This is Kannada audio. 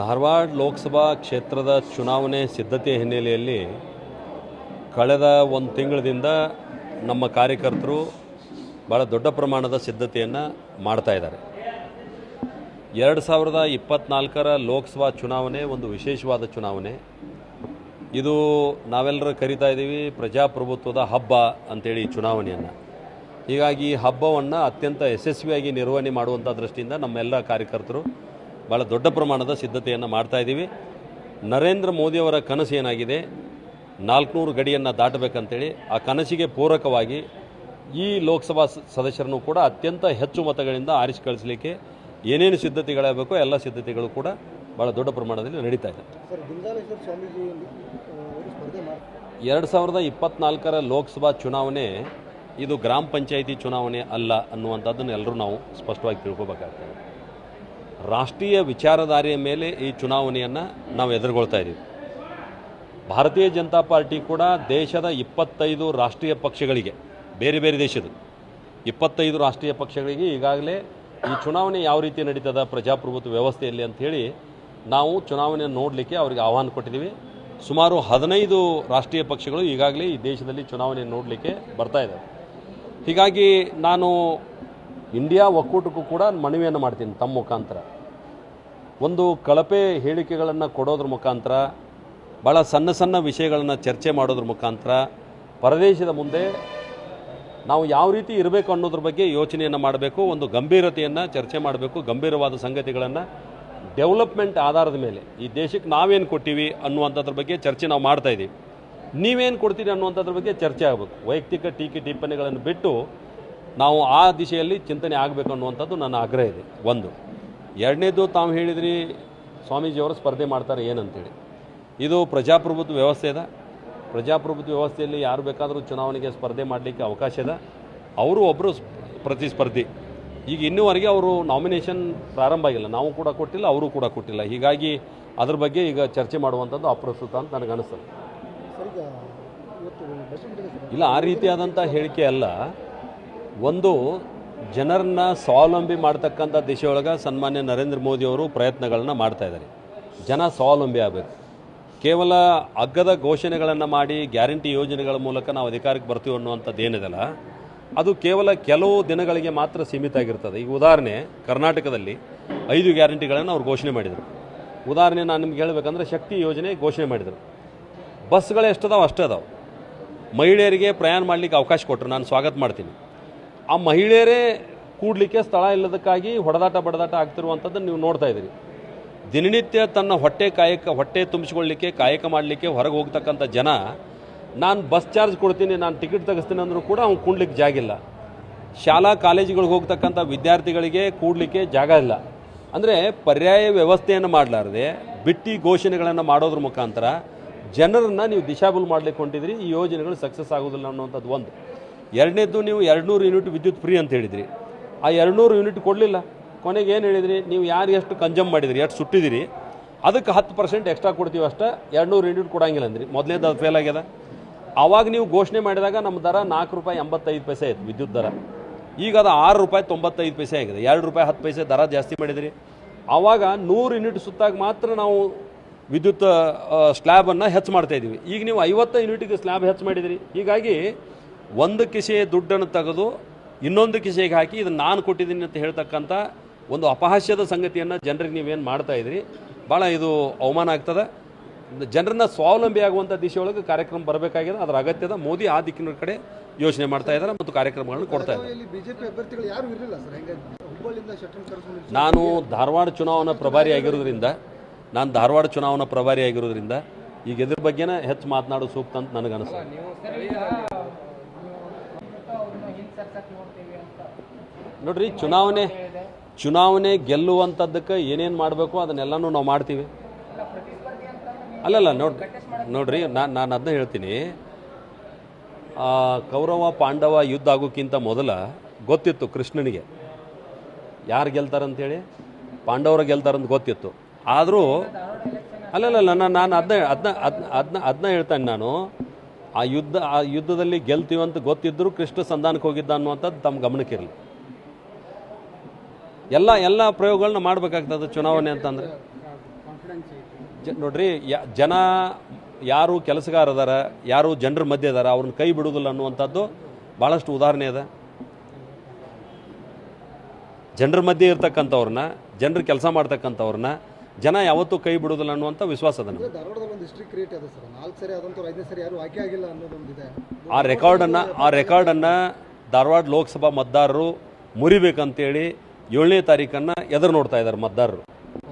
ಧಾರವಾಡ ಲೋಕಸಭಾ ಕ್ಷೇತ್ರದ ಚುನಾವಣೆ ಸಿದ್ಧತೆ ಹಿನ್ನೆಲೆಯಲ್ಲಿ ಕಳೆದ ಒಂದು ತಿಂಗಳದಿಂದ ನಮ್ಮ ಕಾರ್ಯಕರ್ತರು ಭಾಳ ದೊಡ್ಡ ಪ್ರಮಾಣದ ಸಿದ್ಧತೆಯನ್ನು ಮಾಡ್ತಾ ಇದ್ದಾರೆ. ಎರಡು ಸಾವಿರದ ಇಪ್ಪತ್ನಾಲ್ಕರ ಲೋಕಸಭಾ ಚುನಾವಣೆ ಒಂದು ವಿಶೇಷವಾದ ಚುನಾವಣೆ. ಇದು ನಾವೆಲ್ಲರೂ ಕರಿತಾ ಇದ್ದೀವಿ, ಪ್ರಜಾಪ್ರಭುತ್ವದ ಹಬ್ಬ ಅಂತೇಳಿ ಚುನಾವಣೆಯನ್ನು. ಹೀಗಾಗಿ ಈ ಹಬ್ಬವನ್ನು ಅತ್ಯಂತ ಯಶಸ್ವಿಯಾಗಿ ನಿರ್ವಹಣೆ ಮಾಡುವಂಥ ದೃಷ್ಟಿಯಿಂದ ನಮ್ಮೆಲ್ಲ ಕಾರ್ಯಕರ್ತರು ಭಾಳ ದೊಡ್ಡ ಪ್ರಮಾಣದ ಸಿದ್ಧತೆಯನ್ನು ಮಾಡ್ತಾ ಇದ್ದೀವಿ. ನರೇಂದ್ರ ಮೋದಿಯವರ ಕನಸು ಏನಾಗಿದೆ? ನಾಲ್ಕುನೂರು ಗಡಿಯನ್ನು ದಾಟಬೇಕಂತೇಳಿ ಆ ಕನಸಿಗೆ ಪೂರಕವಾಗಿ ಈ ಲೋಕಸಭಾ ಸದಸ್ಯರನ್ನು ಕೂಡ ಅತ್ಯಂತ ಹೆಚ್ಚು ಮತಗಳಿಂದ ಆರಿಸಿ ಕಳಿಸಲಿಕ್ಕೆ ಏನೇನು ಸಿದ್ಧತೆಗಳಾಗಬೇಕೋ ಎಲ್ಲ ಸಿದ್ಧತೆಗಳು ಕೂಡ ಭಾಳ ದೊಡ್ಡ ಪ್ರಮಾಣದಲ್ಲಿ ನಡೀತಾ ಇದೆ. ಎರಡು ಸಾವಿರದ ಇಪ್ಪತ್ನಾಲ್ಕರ ಲೋಕಸಭಾ ಚುನಾವಣೆ ಇದು ಗ್ರಾಮ ಪಂಚಾಯಿತಿ ಚುನಾವಣೆ ಅಲ್ಲ ಅನ್ನುವಂಥದ್ದನ್ನು ಎಲ್ಲರೂ ನಾವು ಸ್ಪಷ್ಟವಾಗಿ ತಿಳ್ಕೊಬೇಕಾಗ್ತದೆ. ರಾಷ್ಟ್ರೀಯ ವಿಚಾರಧಾರೆಯ ಮೇಲೆ ಈ ಚುನಾವಣೆಯನ್ನು ನಾವು ಎದುರುಗೊಳ್ತಾ ಇದ್ದೀವಿ ಭಾರತೀಯ ಜನತಾ ಪಾರ್ಟಿ ಕೂಡ ದೇಶದ ಇಪ್ಪತ್ತೈದು ರಾಷ್ಟ್ರೀಯ ಪಕ್ಷಗಳಿಗೆ, ಬೇರೆ ಬೇರೆ ದೇಶದ ಇಪ್ಪತ್ತೈದು ರಾಷ್ಟ್ರೀಯ ಪಕ್ಷಗಳಿಗೆ ಈಗಾಗಲೇ ಈ ಚುನಾವಣೆ ಯಾವ ರೀತಿ ನಡೀತದ, ಪ್ರಜಾಪ್ರಭುತ್ವ ವ್ಯವಸ್ಥೆಯಲ್ಲಿ ಅಂಥೇಳಿ ನಾವು ಚುನಾವಣೆಯನ್ನು ನೋಡಲಿಕ್ಕೆ ಅವರಿಗೆ ಆಹ್ವಾನ ಕೊಟ್ಟಿದ್ದೀವಿ ಸುಮಾರು ಹದಿನೈದು ರಾಷ್ಟ್ರೀಯ ಪಕ್ಷಗಳು ಈಗಾಗಲೇ ಈ ದೇಶದಲ್ಲಿ ಚುನಾವಣೆ ನೋಡಲಿಕ್ಕೆ ಬರ್ತಾ ಇದ್ದಾವೆ ಹೀಗಾಗಿ ನಾನು ಇಂಡಿಯಾ ಒಕ್ಕೂಟಕ್ಕೂ ಕೂಡ ಮನವಿಯನ್ನು ಮಾಡ್ತೀನಿ ತಮ್ಮ ಮುಖಾಂತರ. ಒಂದು ಕಳಪೆ ಹೇಳಿಕೆಗಳನ್ನು ಕೊಡೋದ್ರ ಮುಖಾಂತರ ಭಾಳ ಸಣ್ಣ ಸಣ್ಣ ವಿಷಯಗಳನ್ನು ಚರ್ಚೆ ಮಾಡೋದ್ರ ಮುಖಾಂತರ, ಪರದೇಶದ ಮುಂದೆ ನಾವು ಯಾವ ರೀತಿ ಇರಬೇಕು ಅನ್ನೋದ್ರ ಬಗ್ಗೆ ಯೋಚನೆಯನ್ನು ಮಾಡಬೇಕು, ಒಂದು ಗಂಭೀರತೆಯನ್ನು ಚರ್ಚೆ ಮಾಡಬೇಕು, ಗಂಭೀರವಾದ ಸಂಗತಿಗಳನ್ನು ಡೆವಲಪ್ಮೆಂಟ್ ಆಧಾರದ ಮೇಲೆ, ಈ ದೇಶಕ್ಕೆ ನಾವೇನು ಕೊಟ್ಟಿವಿ ಅನ್ನುವಂಥದ್ರ ಬಗ್ಗೆ ಚರ್ಚೆ ನಾವು ಮಾಡ್ತಾಯಿದ್ದೀವಿ ನೀವೇನು ಕೊಡ್ತೀರಿ ಅನ್ನುವಂಥದ್ರ ಬಗ್ಗೆ ಚರ್ಚೆ ಆಗಬೇಕು. ವೈಯಕ್ತಿಕ ಟೀಕೆ ಟಿಪ್ಪಣಿಗಳನ್ನು ಬಿಟ್ಟು ನಾವು ಆ ದಿಶೆಯಲ್ಲಿ ಚಿಂತನೆ ಆಗಬೇಕು ಅನ್ನುವಂಥದ್ದು ನನ್ನ ಆಗ್ರಹ ಇದೆ. ಒಂದು. ಎರಡನೇದು ತಾವು ಹೇಳಿದ್ರಿ ಸ್ವಾಮೀಜಿಯವರು ಸ್ಪರ್ಧೆ ಮಾಡ್ತಾರೆ ಏನಂತೇಳಿ. ಇದು ಪ್ರಜಾಪ್ರಭುತ್ವ ವ್ಯವಸ್ಥೆ ಇದೆ ಪ್ರಜಾಪ್ರಭುತ್ವ ವ್ಯವಸ್ಥೆಯಲ್ಲಿ ಯಾರು ಬೇಕಾದರೂ ಚುನಾವಣೆಗೆ ಸ್ಪರ್ಧೆ ಮಾಡಲಿಕ್ಕೆ ಅವಕಾಶ ಇದೆ. ಅವರು ಒಬ್ಬರು ಪ್ರತಿಸ್ಪರ್ಧಿ. ಈಗ ಇನ್ನೂವರೆಗೆ ಅವರು ನಾಮಿನೇಷನ್ ಪ್ರಾರಂಭ ಆಗಿಲ್ಲ. ನಾವು ಕೂಡ ಕೊಟ್ಟಿಲ್ಲ ಅವರು ಕೂಡ ಕೊಟ್ಟಿಲ್ಲ. ಹೀಗಾಗಿ ಅದ್ರ ಬಗ್ಗೆ ಈಗ ಚರ್ಚೆ ಮಾಡುವಂಥದ್ದು ಅಪ್ರಸ್ತುತ ಅಂತ ನನಗೆ ಅನಿಸ್ತದೆ. ಇಲ್ಲ ಆ ರೀತಿಯಾದಂಥ ಹೇಳಿಕೆ ಅಲ್ಲ. ಒಂದು, ಜನರನ್ನ ಸ್ವಾವಲಂಬಿ ಮಾಡ್ತಕ್ಕಂಥ ದಿಶೆಯೊಳಗೆ ಸನ್ಮಾನ್ಯ ನರೇಂದ್ರ ಮೋದಿಯವರು ಪ್ರಯತ್ನಗಳನ್ನ ಮಾಡ್ತಾ ಇದ್ದಾರೆ. ಜನ ಸ್ವಾವಲಂಬಿ ಆಗಬೇಕು. ಕೇವಲ ಅಗ್ಗದ ಘೋಷಣೆಗಳನ್ನು ಮಾಡಿ, ಗ್ಯಾರಂಟಿ ಯೋಜನೆಗಳ ಮೂಲಕ ನಾವು ಅಧಿಕಾರಕ್ಕೆ ಬರ್ತೀವಿ ಅನ್ನುವಂಥದ್ದು ಏನಿದೆಲ್ಲ, ಅದು ಕೇವಲ ಕೆಲವು ದಿನಗಳಿಗೆ ಮಾತ್ರ ಸೀಮಿತ ಆಗಿರ್ತದೆ. ಈಗ ಉದಾಹರಣೆ, ಕರ್ನಾಟಕದಲ್ಲಿ ಐದು ಗ್ಯಾರಂಟಿಗಳನ್ನು ಅವ್ರು ಘೋಷಣೆ ಮಾಡಿದರು. ಉದಾಹರಣೆ ನಾನು ನಿಮ್ಗೆ ಹೇಳಬೇಕಂದ್ರೆ ಶಕ್ತಿ ಯೋಜನೆ ಘೋಷಣೆ ಮಾಡಿದರು. ಬಸ್ಗಳು ಎಷ್ಟದಾವೆ? ಅಷ್ಟೇ ಅದಾವೆ. ಮಹಿಳೆಯರಿಗೆ ಪ್ರಯಾಣ ಮಾಡಲಿಕ್ಕೆ ಅವಕಾಶ ಕೊಟ್ಟರು ನಾನು ಸ್ವಾಗತ ಮಾಡ್ತೀನಿ. ಆ ಮಹಿಳೆಯರೇ ಕೂಡಲಿಕ್ಕೆ ಸ್ಥಳ ಇಲ್ಲದಕ್ಕಾಗಿ ಹೊಡೆದಾಟ ಬಡದಾಟ ಆಗ್ತಿರುವಂಥದ್ದನ್ನು ನೀವು ನೋಡ್ತಾ ಇದ್ದೀರಿ. ದಿನನಿತ್ಯ ತನ್ನ ಹೊಟ್ಟೆ ಕಾಯಕ, ಹೊಟ್ಟೆ ತುಂಬಿಸ್ಕೊಳ್ಳಿಕ್ಕೆ, ಕಾಯಕ ಮಾಡಲಿಕ್ಕೆ ಹೊರಗೆ ಹೋಗ್ತಕ್ಕಂಥ ಜನ, ನಾನು ಬಸ್ ಚಾರ್ಜ್ ಕೊಡ್ತೀನಿ, ನಾನು ಟಿಕೆಟ್ ತೆಗಿಸ್ತೀನಿ ಅಂದರೂ ಕೂಡ ಅವ್ನು ಕೂಡ್ಲಿಕ್ಕೆ ಜಾಗಿಲ್ಲ ಶಾಲಾ, ಕಾಲೇಜುಗಳಿಗೆ ಹೋಗ್ತಕ್ಕಂಥ ವಿದ್ಯಾರ್ಥಿಗಳಿಗೆ ಕೂಡಲಿಕ್ಕೆ ಜಾಗ ಇಲ್ಲ. ಅಂದರೆ ಪರ್ಯಾಯ ವ್ಯವಸ್ಥೆಯನ್ನು ಮಾಡಲಾರದೆ, ಬಿಟ್ಟಿ ಘೋಷಣೆಗಳನ್ನು ಮಾಡೋದ್ರ ಮುಖಾಂತರ ಜನರನ್ನು ನೀವು ದಿಶಾಬುಲ್ ಮಾಡ್ಲಿಕ್ಕೆ ಹೊಂಟಿದ್ರಿ, ಈ ಯೋಜನೆಗಳು ಸಕ್ಸಸ್ ಆಗೋದಿಲ್ಲ ಅನ್ನುವಂಥದ್ದು ಒಂದು. ಎರಡನೇದ್ದು ನೀವು ಎರಡುನೂರು ಯೂನಿಟ್ ವಿದ್ಯುತ್ ಫ್ರೀ ಅಂತ ಹೇಳಿದಿರಿ. ಆ ಎರಡುನೂರು ಯೂನಿಟ್ ಕೊಡಲಿಲ್ಲ. ಕೊನೆಗೆ ಏನು ಹೇಳಿದ್ರಿ? ನೀವು ಯಾರು ಎಷ್ಟು ಕಂಜಮ್ ಮಾಡಿದ್ರಿ? ಎಷ್ಟು ಸುಟ್ಟಿದಿರಿ? ಅದಕ್ಕೆ ಹತ್ತು ಪರ್ಸೆಂಟ್ ಎಕ್ಸ್ಟ್ರಾ ಕೊಡ್ತೀವಿ ಅಷ್ಟೇ. ಎರಡುನೂರು ಯೂನಿಟ್ ಕೊಡಂಗಿಲ್ಲ ಅಂದ್ರಿ. ಮೊದಲೇದು ಅದು ಫೇಲ್ ಆಗ್ಯದ. ಆವಾಗ ನೀವು ಘೋಷಣೆ ಮಾಡಿದಾಗ ನಮ್ಮ ದರ ನಾಲ್ಕು ರೂಪಾಯಿ ಎಂಬತ್ತೈದು ಪೈಸೆ ಆಯ್ತು ವಿದ್ಯುತ್ ದರ. ಈಗ ಅದು ಆರು ರೂಪಾಯಿ ತೊಂಬತ್ತೈದು ಪೈಸೆ ಆಗಿದೆ. ಎರಡು ರೂಪಾಯಿ ಹತ್ತು ಪೈಸೆ ದರ ಜಾಸ್ತಿ ಮಾಡಿದಿರಿ. ಆವಾಗ ನೂರು ಯೂನಿಟ್ ಸುತ್ತಾಗ ಮಾತ್ರ ನಾವು ವಿದ್ಯುತ್ ಸ್ಲ್ಯಾಬನ್ನು ಹೆಚ್ಚು ಮಾಡ್ತಾಯಿದ್ದೀವಿ ಈಗ ನೀವು ಐವತ್ತು ಯೂನಿಟ್ಗೆ ಸ್ಲ್ಯಾಬ್ ಹೆಚ್ಚು ಮಾಡಿದಿರಿ. ಹೀಗಾಗಿ ಒಂದು ಕಿಸೆ ದುಡ್ಡನ್ನು ತೆಗೆದು ಇನ್ನೊಂದು ಕಿಸೆಗೆ ಹಾಕಿ ಇದನ್ನು ನಾನು ಕೊಟ್ಟಿದ್ದೀನಿ ಅಂತ ಹೇಳ್ತಕ್ಕಂಥ ಒಂದು ಅಪಹಾಸ್ಯದ ಸಂಗತಿಯನ್ನು ಜನರಿಗೆ ನೀವೇನು ಮಾಡ್ತಾ ಇದ್ರಿ? ಭಾಳ ಇದು ಅವಮಾನ ಆಗ್ತದೆ. ಜನರನ್ನ ಸ್ವಾವಲಂಬಿ ಆಗುವಂಥ ದಿಶೆಯೊಳಗೆ ಕಾರ್ಯಕ್ರಮ ಬರಬೇಕಾಗಿದೆ. ಅದರ ಅಗತ್ಯದ ಮೋದಿ ಆ ದಿಕ್ಕಿನ ಕಡೆ ಯೋಚನೆ ಮಾಡ್ತಾ ಇದ್ದಾರೆ ಮತ್ತು ಕಾರ್ಯಕ್ರಮಗಳನ್ನು ಕೊಡ್ತಾ ಇದ್ದಾರೆ. ನಾನು ಧಾರವಾಡ ಚುನಾವಣಾ ಪ್ರಭಾರಿ ಆಗಿರೋದ್ರಿಂದ ನಾನು ಧಾರವಾಡ ಚುನಾವಣಾ ಪ್ರಭಾರಿ ಆಗಿರೋದ್ರಿಂದ ಈಗ ಇದ್ರ ಬಗ್ಗೆನೇ ಹೆಚ್ಚು ಮಾತನಾಡೋ ಸೂಕ್ತ ಅಂತ ನನಗೆ ಅನಿಸ್ತದೆ ನೋಡ್ರಿ ಚುನಾವಣೆ ಚುನಾವಣೆ ಗೆಲ್ಲುವಂಥದ್ದಕ್ಕೆ ಏನೇನು ಮಾಡಬೇಕು ಅದನ್ನೆಲ್ಲನೂ ನಾವು ಮಾಡ್ತೀವಿ. ಅಲ್ಲಲ್ಲ ನೋಡ್ರಿ ನೋಡ್ರಿ ನಾನು ನಾನು ಅದನ್ನ ಹೇಳ್ತೀನಿ. ಕೌರವ ಪಾಂಡವ ಯುದ್ಧ ಆಗೋಕ್ಕಿಂತ ಮೊದಲ ಗೊತ್ತಿತ್ತು ಕೃಷ್ಣನಿಗೆ. ಯಾರು ಗೆಲ್ತಾರಂತೇಳಿ? ಪಾಂಡವರು ಗೆಲ್ತಾರಂತ ಗೊತ್ತಿತ್ತು. ಆದರೂ ಅಲ್ಲಲ್ಲ ನಾನು ನಾನು ಅದನ್ನ ಅದನ್ನ ಅದನ್ನ ಅದನ್ನ ಅದನ್ನ ಹೇಳ್ತಾನೆ ನಾನು. ಆ ಯುದ್ಧ, ಆ ಯುದ್ಧದಲ್ಲಿ ಗೆಲ್ತೀವಿ ಅಂತ ಗೊತ್ತಿದ್ದರೂ ಕೃಷ್ಣ ಸಂಧಾನಕ್ಕೆ ಹೋಗಿದ್ದ ಅನ್ನುವಂಥದ್ದು ತಮ್ಮ ಗಮನಕ್ಕಿರಲಿ. ಎಲ್ಲ ಎಲ್ಲ ಪ್ರಯೋಗಗಳನ್ನ ಮಾಡಬೇಕಾಗ್ತದೆ ಚುನಾವಣೆ ಅಂತಂದರೆ. ಜ, ನೋಡ್ರಿ ಜನ ಯಾರು ಕೆಲಸಗಾರ ಅದಾರ ಯಾರು ಜನರ ಮಧ್ಯೆ ಅದಾರ ಅವ್ರನ್ನ ಕೈ ಬಿಡುವುದಿಲ್ಲ ಅನ್ನುವಂಥದ್ದು ಭಾಳಷ್ಟು ಉದಾಹರಣೆ ಅದ ಜನರ ಮಧ್ಯೆ ಇರ್ತಕ್ಕಂಥವ್ರನ್ನ, ಜನರು ಕೆಲಸ ಮಾಡ್ತಕ್ಕಂಥವ್ರನ್ನ ಜನ ಯಾವತ್ತೂ ಕೈ ಬಿಡುವುದಿಲ್ಲ ಅನ್ನುವಂಥ ವಿಶ್ವಾಸ ಅನ್ನೋದೊಂದಿದೆ ಆ ರೆಕಾರ್ಡನ್ನು ಆ ರೆಕಾರ್ಡನ್ನು ಧಾರವಾಡ ಲೋಕಸಭಾ ಮತದಾರರು ಮುರಿಬೇಕಂತೇಳಿ ಏಳನೇ ತಾರೀಕನ್ನು ಎದುರು ನೋಡ್ತಾ ಇದ್ದಾರೆ ಮತದಾರರು.